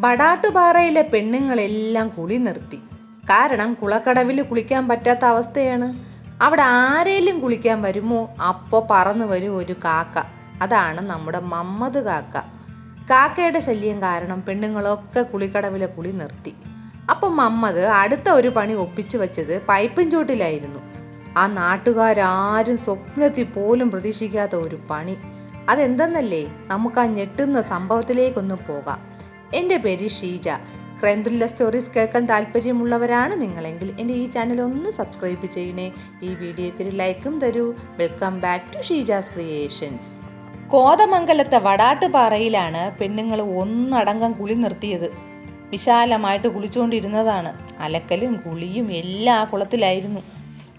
ബടാട്ടുപാറയിലെ പെണ്ണുങ്ങളെല്ലാം കുളി നിർത്തി. കാരണം കുളക്കടവിൽ കുളിക്കാൻ പറ്റാത്ത അവസ്ഥയാണ്. അവിടെ ആരേലും കുളിക്കാൻ വരുമോ അപ്പോൾ പറന്നു വരും ഒരു കാക്ക. അതാണ് നമ്മുടെ മമ്മദ് കാക്ക. കാക്കയുടെ ശല്യം കാരണം പെണ്ണുങ്ങളൊക്കെ കുളിക്കടവിലെ കുളി നിർത്തി. അപ്പം മമ്മദ് അടുത്ത ഒരു പണി ഒപ്പിച്ചു വെച്ചത് പൈപ്പും ചോട്ടിലായിരുന്നു. ആ നാട്ടുകാരാരും സ്വപ്നത്തിൽ പോലും പ്രതീക്ഷിക്കാത്ത ഒരു പണി. അതെന്തെന്നല്ലേ? നമുക്ക് ആ ഞെട്ടുന്ന സംഭവത്തിലേക്കൊന്ന് പോകാം. എന്റെ പേര് ഷീജ. ക്രൈം സ്റ്റോറീസ് കേൾക്കാൻ താല്പര്യമുള്ളവരാണ് നിങ്ങളെങ്കിൽ എന്റെ ഈ ചാനൽ ഒന്ന് സബ്സ്ക്രൈബ് ചെയ്യണേ. ഈ വീഡിയോയ്ക്ക് ഒരു ലൈക്കും തരൂ. Welcome back to Sheeja's Creations. കോതമംഗലത്തെ വടാട്ടുപാറയിലാണ് പെണ്ണുങ്ങൾ ഒന്നടങ്കം കുളി നിർത്തിയത്. വിശാലമായിട്ട് കുളിച്ചുകൊണ്ടിരുന്നതാണ് അലക്കലും കുളിയും എല്ലാ കുളത്തിലായിരുന്നു.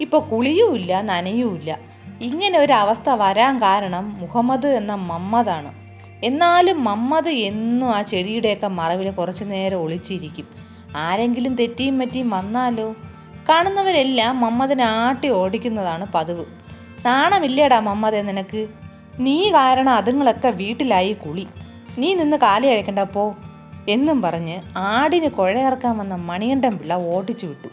ഇപ്പോൾ കുളിയുമില്ല നനയുമില്ല. ഇങ്ങനെ ഒരു അവസ്ഥ വരാൻ കാരണം മുഹമ്മദ് എന്ന മമ്മദാണ്. എന്നാലും മമ്മത് എന്നും ആ ചെടിയുടെയൊക്കെ മറവിൽ കുറച്ചു നേരം ഒളിച്ചിരിക്കും. ആരെങ്കിലും തെറ്റിയും പറ്റിയും വന്നാലോ? കാണുന്നവരെല്ലാം മമ്മതിനെ ആട്ടി ഓടിക്കുന്നതാണ് പതിവ്. നാണമില്ലേടാ മമ്മദേ നിനക്ക്? നീ കാരണം അതുങ്ങളൊക്കെ വീട്ടിലായി കുളി. നീ നിന്ന് കാലി അഴക്കണ്ടപ്പോ എന്നും പറഞ്ഞ് ആടിന് കുഴയിറക്കാൻ വന്ന മണികണ്ഠൻ പിള്ള ഓടിച്ചു വിട്ടു.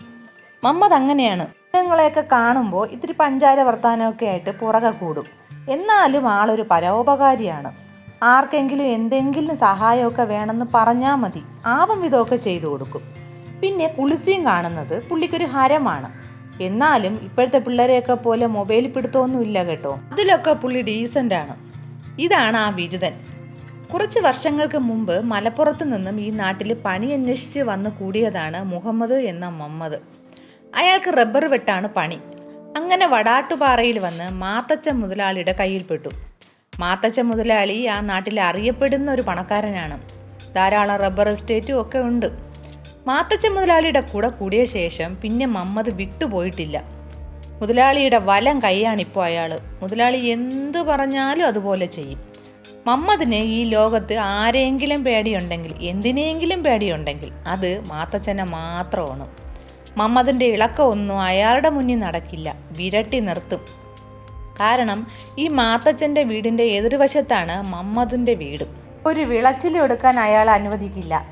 മമ്മത് അങ്ങനെയാണ്. അതുങ്ങളെയൊക്കെ കാണുമ്പോൾ ഇത്തിരി പഞ്ചാര വർത്താനമൊക്കെ ആയിട്ട് പുറകെ കൂടും. എന്നാലും ആളൊരു പരോപകാരിയാണ്. ആർക്കെങ്കിലും എന്തെങ്കിലും സഹായമൊക്കെ വേണമെന്ന് പറഞ്ഞാൽ മതി. ആവും ഇതൊക്കെ ചെയ്തു കൊടുക്കും. പിന്നെ കുളിസിയും കാണുന്നത് പുള്ളിക്കൊരു ഹരമാണ്. എന്നാലും ഇപ്പോഴത്തെ പിള്ളേരെയൊക്കെ പോലെ മൊബൈൽ പിടുത്തമൊന്നുമില്ല കേട്ടോ. അതിലൊക്കെ പുള്ളി ആണ്. ഇതാണ് ആ ബിരുദൻ കുറച്ച് വർഷങ്ങൾക്ക് മുമ്പ് മലപ്പുറത്തു നിന്നും ഈ നാട്ടിൽ പണി അന്വേഷിച്ച് വന്ന് കൂടിയതാണ് മുഹമ്മദ് എന്ന മമ്മദ്. അയാൾക്ക് റബ്ബർ വെട്ടാണ് പണി. അങ്ങനെ വടാട്ടുപാറയിൽ വന്ന് മാത്തച്ച മുതലാളിയുടെ കയ്യിൽപ്പെട്ടു മാത്തച്ച മുതലാളി ആ നാട്ടിൽ അറിയപ്പെടുന്ന ഒരു പണക്കാരനാണ്. ധാരാളം റബ്ബർ എസ്റ്റേറ്റും ഒക്കെ ഉണ്ട്. മാത്തച്ച മുതലാളിയുടെ കൂടെ കൂടിയ ശേഷം പിന്നെ മമ്മത് വിട്ടുപോയിട്ടില്ല. മുതലാളിയുടെ വലം കൈയാണിപ്പോൾ അയാൾ മുതലാളി എന്ത് പറഞ്ഞാലും അതുപോലെ ചെയ്യും. മമ്മദിന് ഈ ലോകത്ത് ആരെങ്കിലും പേടിയുണ്ടെങ്കിൽ എന്തിനെങ്കിലും പേടിയുണ്ടെങ്കിൽ അത് മാത്തച്ഛനെ മാത്രമാണ് മമ്മദിന്റെ ഇളക്കമൊന്നും അയാളുടെ മുന്നിൽ നടക്കില്ല. വിരട്ടി നിർത്തും. കാരണം ഈ മാത്തച്ഛന്റെ വീടിന്റെ എതിർവശത്താണ് മമ്മദിന്റെ വീട്. ഒരു വിളച്ചിലെടുക്കാൻ അയാൾ അനുവദിക്കില്ല.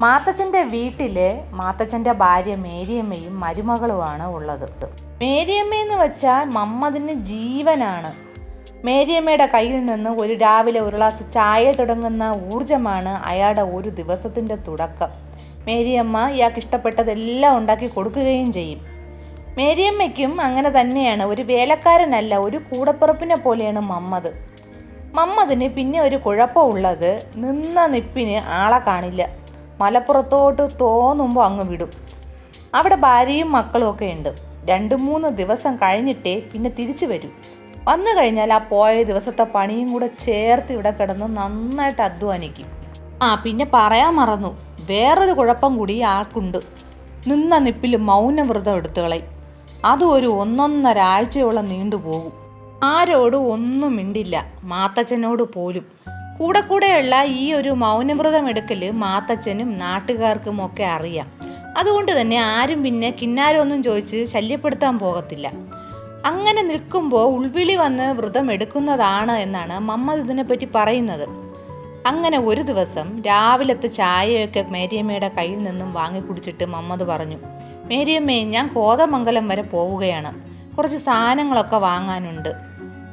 മാത്തച്ഛന്റെ വീട്ടിൽ മാത്തച്ഛന്റെ ഭാര്യ മേരിയമ്മയും മരുമകളുമാണ് ഉള്ളത്. മേരിയമ്മ എന്ന് വെച്ചാൽ മമ്മദിന് ജീവനാണ്. മേരിയമ്മയുടെ കയ്യിൽ നിന്ന് ഒരു രാവിലെ ഒരു ഗ്ലാസ് ചായ തുടങ്ങുന്ന ഊർജമാണ് അയാളുടെ ഒരു ദിവസത്തിന്റെ തുടക്കം. മേരിയമ്മ ഇയാൾക്ക് ഇഷ്ടപ്പെട്ടതെല്ലാം ഉണ്ടാക്കി കൊടുക്കുകയും ചെയ്യും. മേരിയമ്മയ്ക്കും അങ്ങനെ തന്നെയാണ്. ഒരു വേലക്കാരനല്ല ഒരു കൂടപ്പുറപ്പിനെ പോലെയാണ് മമ്മത് മമ്മതിന് പിന്നെ ഒരു കുഴപ്പമുള്ളത് നിന്ന നിപ്പിന് ആളെ കാണില്ല. മലപ്പുറത്തോട്ട് തോന്നുമ്പോൾ അങ്ങ് വിടും. അവിടെ ഭാര്യയും മക്കളും ഒക്കെ ഉണ്ട്. രണ്ട് മൂന്ന് ദിവസം കഴിഞ്ഞിട്ടേ പിന്നെ തിരിച്ചു വരും. വന്നു കഴിഞ്ഞാൽ ആ പോയ ദിവസത്തെ പണിയും കൂടെ ചേർത്ത് ഇവിടെ കിടന്ന് നന്നായിട്ട് അധ്വാനിക്കും. ആ പിന്നെ പറയാൻ മറന്നു. വേറൊരു കുഴപ്പം കൂടി ആൾക്കുണ്ട്. നിന്ന നിപ്പിൽ മൗനവ്രതം എടുത്തു കളയും. അതും ഒരു ഒന്നൊന്നര ആഴ്ചയോളം നീണ്ടുപോകും ആരോടും ഒന്നും മിണ്ടില്ല. മാത്തച്ഛനോട് പോലും. കൂടെ കൂടെയുള്ള ഈ ഒരു മൗനവ്രതം എടുക്കൽ മാത്തച്ഛനും നാട്ടുകാർക്കും ഒക്കെ അറിയാം. അതുകൊണ്ട് തന്നെ ആരും പിന്നെ കിന്നാരമൊന്നും ചോദിച്ച് ശല്യപ്പെടുത്താൻ പോകത്തില്ല. അങ്ങനെ നിൽക്കുമ്പോൾ ഉൾവിളി വന്ന് വ്രതം എടുക്കുന്നതാണ് എന്നാണ് മമ്മദ് ഇതിനെപ്പറ്റി പറയുന്നത്. അങ്ങനെ ഒരു ദിവസം രാവിലത്തെ ചായയൊക്കെ മേരിയമ്മയുടെ കയ്യിൽ നിന്നും വാങ്ങി കുടിച്ചിട്ട് മമ്മദ് പറഞ്ഞു മേരിയമ്മേ ഞാൻ കോതമംഗലം വരെ പോവുകയാണ്. കുറച്ച് സാധനങ്ങളൊക്കെ വാങ്ങാനുണ്ട്.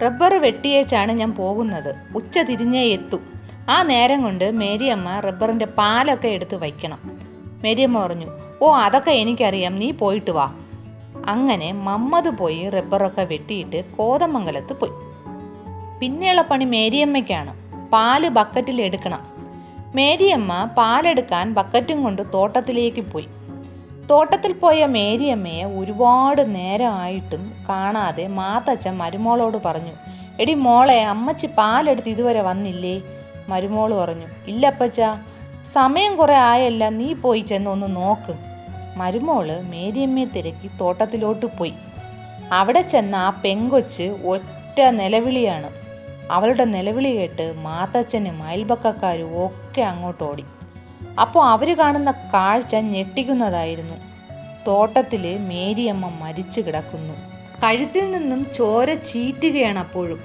റബ്ബർ വെട്ടിയേച്ചാണ് ഞാൻ പോകുന്നത്. ഉച്ച തിരിഞ്ഞേ എത്തൂ. ആ നേരം കൊണ്ട് മേരിയമ്മ റബ്ബറിന്റെ പാലൊക്കെ എടുത്ത് വയ്ക്കണം. മേരിയമ്മ പറഞ്ഞു ഓ അതൊക്കെ എനിക്കറിയാം. നീ പോയിട്ട് വാ. അങ്ങനെ മമ്മത് പോയി റബ്ബറൊക്കെ വെട്ടിയിട്ട് കോതമംഗലത്ത് പോയി. പിന്നെയുള്ള പണി മേരിയമ്മയ്ക്കാണ്. പാൽ ബക്കറ്റിൽ എടുക്കണം. മേരിയമ്മ പാലെടുക്കാൻ ബക്കറ്റും കൊണ്ട് തോട്ടത്തിലേക്ക് പോയി. തോട്ടത്തിൽ പോയ മേരിയമ്മയെ ഒരുപാട് നേരമായിട്ടും കാണാതെ മാത്തച്ഛൻ മരുമോളോട് പറഞ്ഞു എടി മോളെ അമ്മച്ചി പാലെടുത്ത് ഇതുവരെ വന്നില്ലേ? മരുമോൾ പറഞ്ഞു ഇല്ലപ്പച്ച സമയം കുറേ ആയല്ല നീ പോയി ചെന്ന് ഒന്ന് നോക്ക്. മരുമോൾ മേരിയമ്മയെ തിരക്കി തോട്ടത്തിലോട്ട് പോയി. അവിടെ ചെന്ന ആ പെങ്കൊച്ച് ഒറ്റ നിലവിളിയാണ്. അവളുടെ നിലവിളി കേട്ട് മാത്തച്ഛനും അയൽപക്കക്കാരും ഒക്കെ അങ്ങോട്ട് ഓടി അപ്പോൾ അവർ കാണുന്ന കാഴ്ച ഞെട്ടിക്കുന്നതായിരുന്നു. തോട്ടത്തിൽ മേരിയമ്മ മരിച്ചു കിടക്കുന്നു. കഴുത്തിൽ നിന്നും ചോര ചീറ്റുകയാണ് അപ്പോഴും.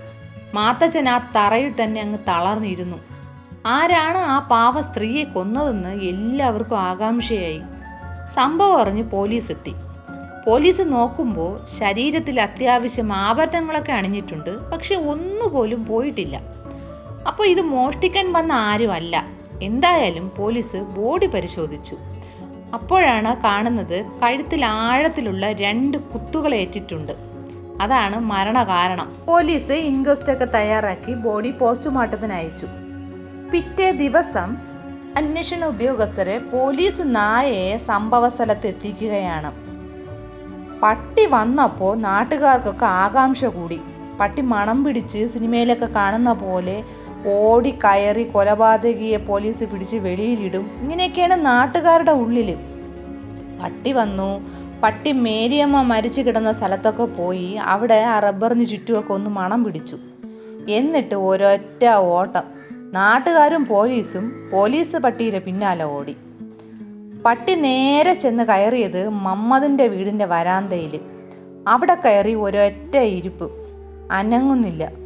മാത്തച്ഛൻ ആ തറയിൽ തന്നെ അങ്ങ് തളർന്നിരുന്നു. ആരാണ് ആ പാവ സ്ത്രീയെ കൊന്നതെന്ന് എല്ലാവർക്കും ആകാംക്ഷയായി. സംഭവം അറിഞ്ഞ് പോലീസ് എത്തി പോലീസ് നോക്കുമ്പോൾ ശരീരത്തിൽ അത്യാവശ്യം ആഭരണങ്ങളൊക്കെ അണിഞ്ഞിട്ടുണ്ട് പക്ഷെ ഒന്നുപോലും പോയിട്ടില്ല. അപ്പോൾ ഇത് മോഷ്ടിക്കാൻ വന്ന ആരുമല്ല. എന്തായാലും പോലീസ് ബോഡി പരിശോധിച്ചു. അപ്പോഴാണ് കാണുന്നത് കഴുത്തിൽ ആഴത്തിലുള്ള രണ്ട് കുത്തുകളേറ്റിട്ടുണ്ട് അതാണ് മരണകാരണം. പോലീസ് ഇൻക്വസ്റ്റൊക്കെ തയ്യാറാക്കി ബോഡി പോസ്റ്റ്മോർട്ടത്തിന് അയച്ചു. പിറ്റേ ദിവസം അന്വേഷണ ഉദ്യോഗസ്ഥരെ പോലീസ് നായയെ സംഭവ സ്ഥലത്ത് എത്തിക്കുകയാണ് പട്ടി വന്നപ്പോൾ നാട്ടുകാർക്കൊക്കെ ആകാംക്ഷ കൂടി. പട്ടി മണം പിടിച്ച് സിനിമയിലൊക്കെ കാണുന്ന പോലെ ഓടി കയറി കൊലപാതകിയെ പോലീസ് പിടിച്ച് വെളിയിലിടും. ഇങ്ങനെയൊക്കെയാണ് നാട്ടുകാരുടെ ഉള്ളിൽ പട്ടി വന്നു. പട്ടി മേരിയമ്മ മരിച്ചു കിടന്ന സ്ഥലത്തൊക്കെ പോയി. അവിടെ ആ റബ്ബറിന് ചുറ്റുമൊക്കെ ഒന്ന് മണം പിടിച്ചു. എന്നിട്ട് ഒരൊറ്റ ഓട്ടം. നാട്ടുകാരും പോലീസും പോലീസ് പട്ടിയുടെ പിന്നാലെ ഓടി. പട്ടി നേരെ ചെന്ന് കയറിയത് മമ്മദിന്റെ വീടിന്റെ വരാന്തയിൽ അവിടെ കയറി ഒരൊറ്റ ഇരിപ്പ്. അനങ്ങുന്നില്ല.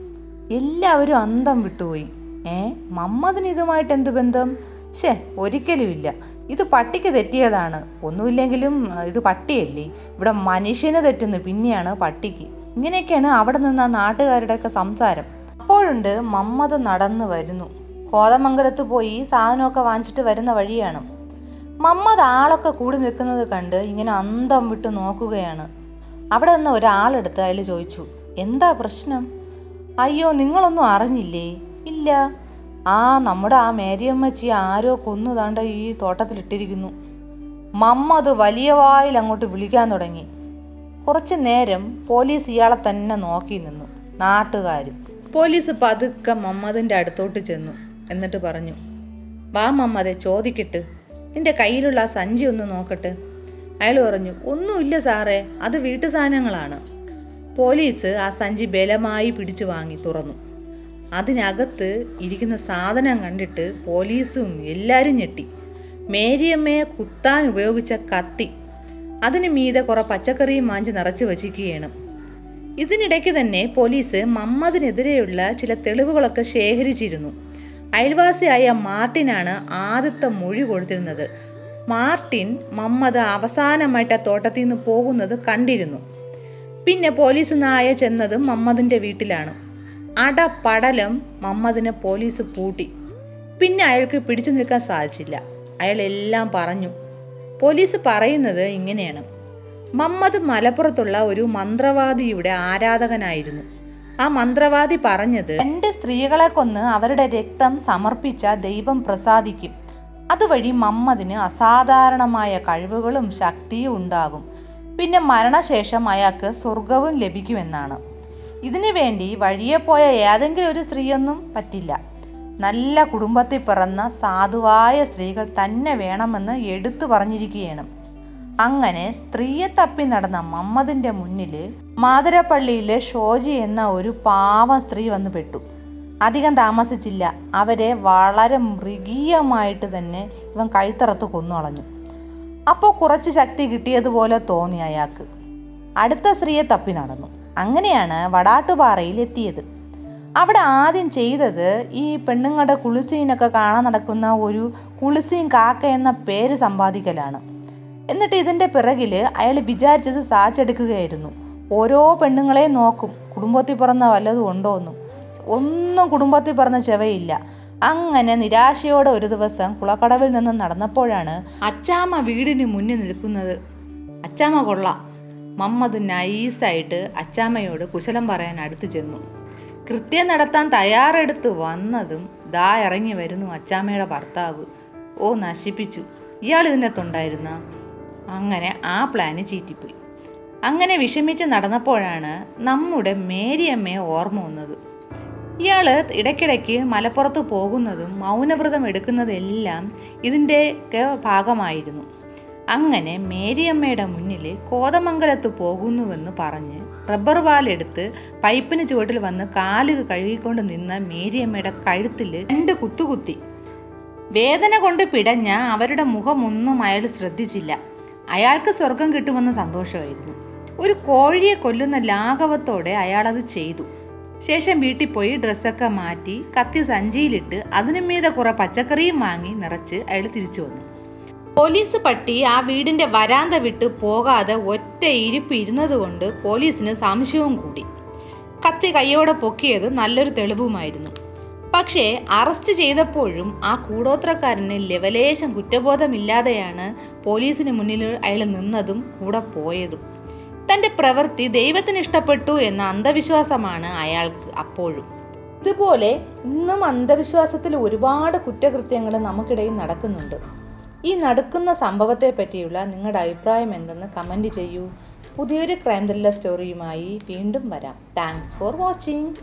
എല്ലാവരും അന്തം വിട്ടുപോയി. ഏ? മമ്മദിന് ഇതുമായിട്ട് എന്ത് ബന്ധം? ശേ ഒരിക്കലുമില്ല. ഇത് പട്ടിക്ക് തെറ്റിയതാണ്. ഒന്നുമില്ലെങ്കിലും ഇത് പട്ടിയല്ലേ? ഇവിടെ മനുഷ്യന് തെറ്റുന്നു പിന്നെയാണ് പട്ടിക്ക്. ഇങ്ങനെയൊക്കെയാണ് അവിടെ നിന്ന് ആ നാട്ടുകാരുടെയൊക്കെ സംസാരം. അപ്പോഴുണ്ട് മമ്മദ് നടന്നു വരുന്നു. കോതമംഗലത്ത് പോയി സാധനമൊക്കെ വാങ്ങിച്ചിട്ട് വരുന്ന വഴിയാണ്. മമ്മദ് ആളൊക്കെ കൂടി നിൽക്കുന്നത് കണ്ട് ഇങ്ങനെ അന്തം വിട്ട് നോക്കുകയാണ്. അവിടെ നിന്ന് ഒരാളെടുത്ത് അയാൾ ചോദിച്ചു എന്താ പ്രശ്നം? അയ്യോ നിങ്ങളൊന്നും അറിഞ്ഞില്ലേ? ഇല്ല. ആ നമ്മുടെ ആ മേരിയമ്മച്ചി ആരോ കൊന്നു താണ്ട ഈ തോട്ടത്തിലിട്ടിരിക്കുന്നു. മമ്മ അത് വലിയ വായിൽ അങ്ങോട്ട് വിളിക്കാൻ തുടങ്ങി. കുറച്ചു നേരം പോലീസ് ഇയാളെ തന്നെ നോക്കി നിന്നു. നാട്ടുകാരും. പോലീസ് പതുക്കെ മമ്മദിന്റെ അടുത്തോട്ട് ചെന്നു. എന്നിട്ട് പറഞ്ഞു വാ മമ്മതെ ചോദിക്കട്ട്. നിന്റെ കയ്യിലുള്ള ആ സഞ്ചി ഒന്ന് നോക്കട്ടെ. അയാൾ പറഞ്ഞു ഒന്നുമില്ല സാറേ അത് വീട്ടു സാധനങ്ങളാണ് പോലീസ് ആ സഞ്ചി ബലമായി പിടിച്ചു വാങ്ങി തുറന്നു. അതിനകത്ത് ഇരിക്കുന്ന സാധനം കണ്ടിട്ട് പോലീസും എല്ലാവരും ഞെട്ടി. മേരിയമ്മയെ കുത്താൻ ഉപയോഗിച്ച കത്തി. അതിന് മീതെ കുറെ പച്ചക്കറിയും മാഞ്ച് നിറച്ചു വച്ചിരിക്കുകയാണ്. ഇതിനിടയ്ക്ക് തന്നെ പോലീസ് മമ്മദിനെതിരെയുള്ള ചില തെളിവുകളൊക്കെ ശേഖരിച്ചിരുന്നു. അയൽവാസിയായ മാർട്ടിനാണ് ആദ്യത്തെ മൊഴി കൊടുത്തിരുന്നത്. മാർട്ടിൻ മമ്മദ് അവസാനമായിട്ട് ആ തോട്ടത്തിൽ നിന്ന് പോകുന്നത് കണ്ടിരുന്നു. പിന്നെ പോലീസ് നായ ചെന്നത് മമ്മദിന്റെ വീട്ടിലാണ്. അടപടലം മമ്മദിനെ പോലീസ് പൂട്ടി. പിന്നെ അയാൾക്ക് പിടിച്ചു നിൽക്കാൻ സാധിച്ചില്ല. അയാൾ എല്ലാം പറഞ്ഞു. പോലീസ് പറയുന്നത് ഇങ്ങനെയാണ്. മമ്മദ് മലപ്പുറത്തുള്ള ഒരു മന്ത്രവാദിയുടെ ആരാധകനായിരുന്നു. ആ മന്ത്രവാദി പറഞ്ഞത് രണ്ട് സ്ത്രീകളെ കൊന്ന് അവരുടെ രക്തം സമർപ്പിച്ച ദൈവം പ്രസാദിക്കും. അതുവഴി മമ്മദിന് അസാധാരണമായ കഴിവുകളും ശക്തിയും ഉണ്ടാകും. പിന്നെ മരണശേഷം അയാൾക്ക് സ്വർഗവും ലഭിക്കുമെന്നാണ്. ഇതിനു വേണ്ടി വഴിയെ പോയ ഏതെങ്കിലും ഒരു സ്ത്രീയൊന്നും പറ്റില്ല. നല്ല കുടുംബത്തിൽ പിറന്ന സാധുവായ സ്ത്രീകൾ തന്നെ വേണമെന്ന് എടുത്തു പറഞ്ഞിരിക്കുകയാണ്. അങ്ങനെ സ്ത്രീയെ തപ്പി നടന്ന മമ്മദിന്റെ മുന്നിൽ മാതുരപ്പള്ളിയിലെ ഷോജി എന്ന ഒരു പാവം സ്ത്രീ വന്നു പെട്ടു. അധികം താമസിച്ചില്ല. അവരെ വളരെ മൃഗീയമായിട്ട് തന്നെ ഇവൻ കഴുത്തറത്ത് കൊന്നുകളഞ്ഞു. അപ്പോൾ കുറച്ച് ശക്തി കിട്ടിയതുപോലെ തോന്നി അയാൾക്ക്. അടുത്ത സ്ത്രീയെ തപ്പി നടന്നു. അങ്ങനെയാണ് വടാട്ടുപാറയിൽ എത്തിയത്. അവിടെ ആദ്യം ചെയ്തത് ഈ പെണ്ണുങ്ങളുടെ കുളിസീനൊക്കെ കാണാൻ നടക്കുന്ന ഒരു കുളിസീൻ കാക്ക എന്ന പേര് സമ്പാദിക്കലാണ്. എന്നിട്ട് ഇതിന്റെ പിറകിൽ അയാൾ വിചാരിച്ചത് സാച്ചെടുക്കുകയായിരുന്നു. ഓരോ പെണ്ണുങ്ങളെയും നോക്കും. കുടുംബത്തിൽ പിറന്ന വല്ലതും ഉണ്ടോ എന്നും ഒന്നും കുടുംബത്തിൽ പിറന്ന ചെവയില്ല. അങ്ങനെ നിരാശയോടെ ഒരു ദിവസം കുളക്കടവിൽ നിന്ന് നടന്നപ്പോഴാണ് അച്ചാമ്മ വീടിന് മുന്നിൽ നിൽക്കുന്നത്. അച്ചാമ്മ കൊള്ളാം. മമ്മത് നൈസായിട്ട് അച്ചാമ്മയോട് കുശലം പറയാൻ അടുത്ത് ചെന്നു. കൃത്യം നടത്താൻ തയ്യാറെടുത്ത് വന്നതും ദാ ഇറങ്ങി വരുന്നു അച്ചാമ്മയുടെ ഭർത്താവ്. ഓ നശിപ്പിച്ചു. ഇയാൾ ഇതിനകത്തുണ്ടായിരുന്ന അങ്ങനെ ആ പ്ലാന് ചീറ്റിപ്പോയി. അങ്ങനെ വിഷമിച്ച് നടന്നപ്പോഴാണ് നമ്മുടെ മേരിയമ്മയെ ഓർമ്മ വന്നത്. ഇയാൾ ഇടയ്ക്കിടയ്ക്ക് മലപ്പുറത്ത് പോകുന്നതും മൗനവ്രതം എടുക്കുന്നതെല്ലാം ഇതിന്റെ ഭാഗമായിരുന്നു. അങ്ങനെ മേരിയമ്മയുടെ മുന്നിൽ കോതമംഗലത്ത് പോകുന്നുവെന്ന് പറഞ്ഞ് റബ്ബർ പാലെടുത്ത് പൈപ്പിന് ചുവട്ടിൽ വന്ന് കാൽ കഴുകിക്കൊണ്ട് നിന്ന മേരിയമ്മയുടെ കഴുത്തിൽ രണ്ട് കുത്തുകുത്തി. വേദന കൊണ്ട് പിടഞ്ഞ അവരുടെ മുഖമൊന്നും അയാൾ ശ്രദ്ധിച്ചില്ല. അയാൾക്ക് സ്വർഗം കിട്ടുമെന്ന് സന്തോഷമായിരുന്നു. ഒരു കോഴിയെ കൊല്ലുന്ന ലാഘവത്തോടെ അയാളത് ചെയ്തു. ശേഷം വീട്ടിൽ പോയി ഡ്രസ്സൊക്കെ മാറ്റി കത്തി സഞ്ചിയിലിട്ട് അതിനു മീതെ കുറെ പച്ചക്കറിയും വാങ്ങി നിറച്ച് അയാൾ തിരിച്ചു വന്നു. പോലീസ് പട്ടി ആ വീടിന്റെ വരാന്ത വിട്ട് പോകാതെ ഒറ്റ ഇരിപ്പ് ഇരുന്നതുകൊണ്ട് പോലീസിന് സംശയവും കൂടി. കത്തി കൈയോടെ പൊക്കിയത് നല്ലൊരു തെളിവുമായിരുന്നു. പക്ഷേ അറസ്റ്റ് ചെയ്തപ്പോഴും ആ കൂടോത്രക്കാരന് ലെവലേശം കുറ്റബോധമില്ലാതെയാണ് പോലീസിന് മുന്നിൽ അയാൾ നിന്നതും കൂടെ പോയതും. തന്റെ പ്രവൃത്തി ദൈവത്തിന് ഇഷ്ടപ്പെട്ടു എന്ന അന്ധവിശ്വാസമാണ് അയാൾക്ക് അപ്പോഴും. ഇതുപോലെ ഇന്നും അന്ധവിശ്വാസത്തിൽ ഒരുപാട് കുറ്റകൃത്യങ്ങൾ നമുക്കിടയിൽ നടക്കുന്നുണ്ട്. ഈ നടക്കുന്ന സംഭവത്തെ പറ്റിയുള്ള നിങ്ങളുടെ അഭിപ്രായം എന്തെന്ന് കമന്റ് ചെയ്യൂ. പുതിയൊരു ക്രൈം ത്രില്ലർ സ്റ്റോറിയുമായി വീണ്ടും വരാം. Thanks for watching.